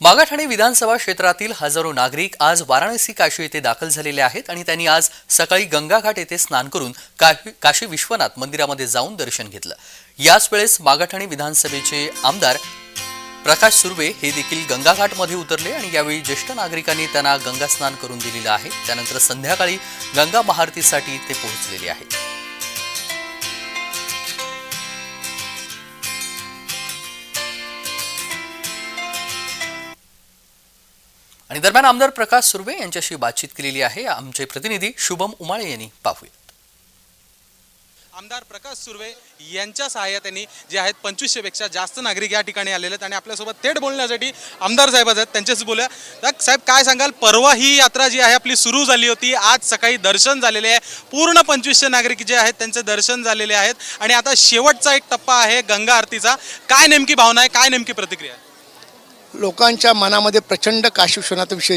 मागाठाणे विधानसभा क्षेत्रातील हजारो नागरिक आज वाराणसी काशी येथे दाखल झालेले आहेत आणि त्यांनी आज सकाळी गंगाघाट येथे स्नान करून काशी काशी विश्वनाथ मंदिरामध्ये जाऊन दर्शन घेतलं. याच वेळेस मागाठाणे विधानसभेचे आमदार प्रकाश सुर्वे हे देखील गंगाघाटमध्ये उतरले आणि यावेळी ज्येष्ठ नागरिकांनी त्यांना गंगा स्नान करून दिलेलं आहे. त्यानंतर संध्याकाळी गंगा महाआरतीसाठी ते पोहोचलेले आहेत. आणि दरम्यान आमदार प्रकाश सुर्वे यांच्याशी बातचीत केलेली आहे. आमचे प्रतिनिधी शुभम उमाळे यांनी पाहूया आमदार प्रकाश सुर्वे यांच्या सहाय्यतेने जे आहेत पंचवीसशेपेक्षा जास्त नागरिक या ठिकाणी आलेले आहेत आणि आपल्यासोबत थेट बोलण्यासाठी आमदार साहेब आहेत. त्यांच्याशी बोलूया. तर साहेब काय सांगाल? परवा ही यात्रा जी आहे आपली सुरू झाली होती. आज सकाळी दर्शन झालेले आहे. पूर्ण पंचवीसशे नागरिक जे आहेत त्यांचे दर्शन झालेले आहेत. आणि आता शेवटचा एक टप्पा आहे गंगा आरतीचा. काय नेमकी भावना आहे? काय नेमकी प्रतिक्रिया आहे? लोकांच्या मनामध्ये प्रचंड काशी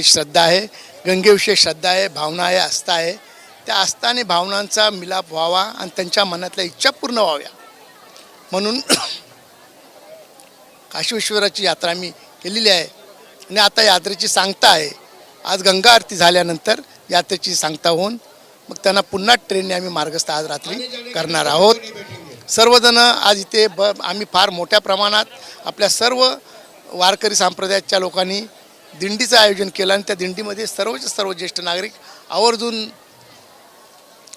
श्रद्धा आहे गंगेविषयी श्रद्धा आहे भावना आहे आस्था आहे. त्या आस्था आणि भावनांचा मिलाप व्हावा आणि त्यांच्या मनातल्या इच्छा पूर्ण व्हाव्या. म्हणून काशीविश्वराची यात्रा आम्ही केलेली आहे. आणि आता यात्रेची सांगता आहे. आज गंगा आरती झाल्यानंतर यात्रेची सांगता होऊन मग त्यांना पुन्हा ट्रेनने आम्ही मार्गस्थ आज रात्री करणार आहोत. सर्वजण आज इथे ब आम्ही फार मोठ्या प्रमाणात आपल्या सर्व वारकरी संप्रदायाच्या लोकांनी दिंडीचं आयोजन केलं आणि त्या दिंडीमध्ये सर्वच सर्व ज्येष्ठ नागरिक आवर्जून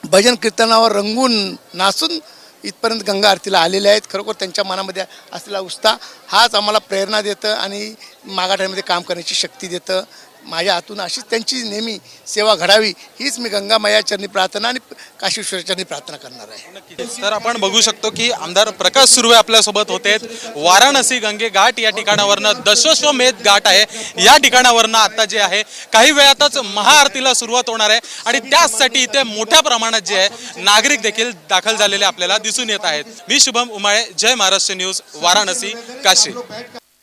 भजन कीर्तनावर रंगून नाचून इथपर्यंत गंगा आरतीला आलेले आहेत. खरोखर त्यांच्या मनामध्ये असलेला उत्साह हाच आम्हाला प्रेरणा देतं आणि मागाठामध्ये काम करण्याची शक्ती देतं. माझ्या हातून अशीच त्यांची नेहमी सेवा घडावी हीच मी गंगा चरणी प्रार्थना आणि काशीश्वरचरणी प्रार्थना करणार आहे. तर आपण बघू शकतो की आमदार प्रकाश सुर्वे आपल्यासोबत होते वाराणसी गंगे घाट या ठिकाणावरनं दशोश्वमेध घाट आहे. या ठिकाणावरनं आता जे आहे काही वेळातच महाआरतीला सुरुवात होणार आहे आणि त्याचसाठी इथे मोठ्या प्रमाणात जे आहे नागरिक देखील दाखल झालेले आपल्याला दिसून येत आहेत. मी शुभम उमाळे जय महाराष्ट्र न्यूज वाराणसी काशी.